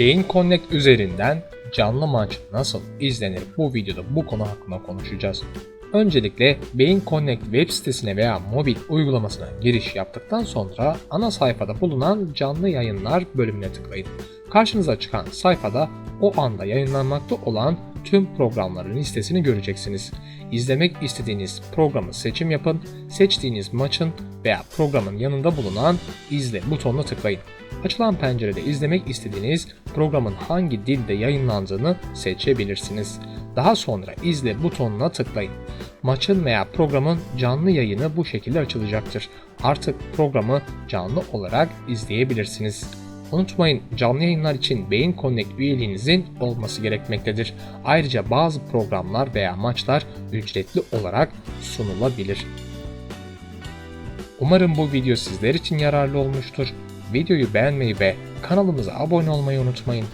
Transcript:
Beyin Connect üzerinden canlı maç nasıl izlenir bu videoda bu konu hakkında konuşacağız. Öncelikle Beyin Connect web sitesine veya mobil uygulamasına giriş yaptıktan sonra ana sayfada bulunan canlı yayınlar bölümüne tıklayın. Karşınıza çıkan sayfada o anda yayınlanmakta olan tüm programların listesini göreceksiniz. İzlemek istediğiniz programı seçim yapın, seçtiğiniz maçın veya programın yanında bulunan izle butonuna tıklayın. Açılan pencerede izlemek istediğiniz programın hangi dilde yayınlandığını seçebilirsiniz. Daha sonra izle butonuna tıklayın. Maçın veya programın canlı yayını bu şekilde açılacaktır. Artık programı canlı olarak izleyebilirsiniz. Unutmayın canlı yayınlar için Beyin Connect üyeliğinizin olması gerekmektedir. Ayrıca bazı programlar veya maçlar ücretli olarak sunulabilir. Umarım bu video sizler için yararlı olmuştur. Videoyu beğenmeyi ve kanalımıza abone olmayı unutmayın.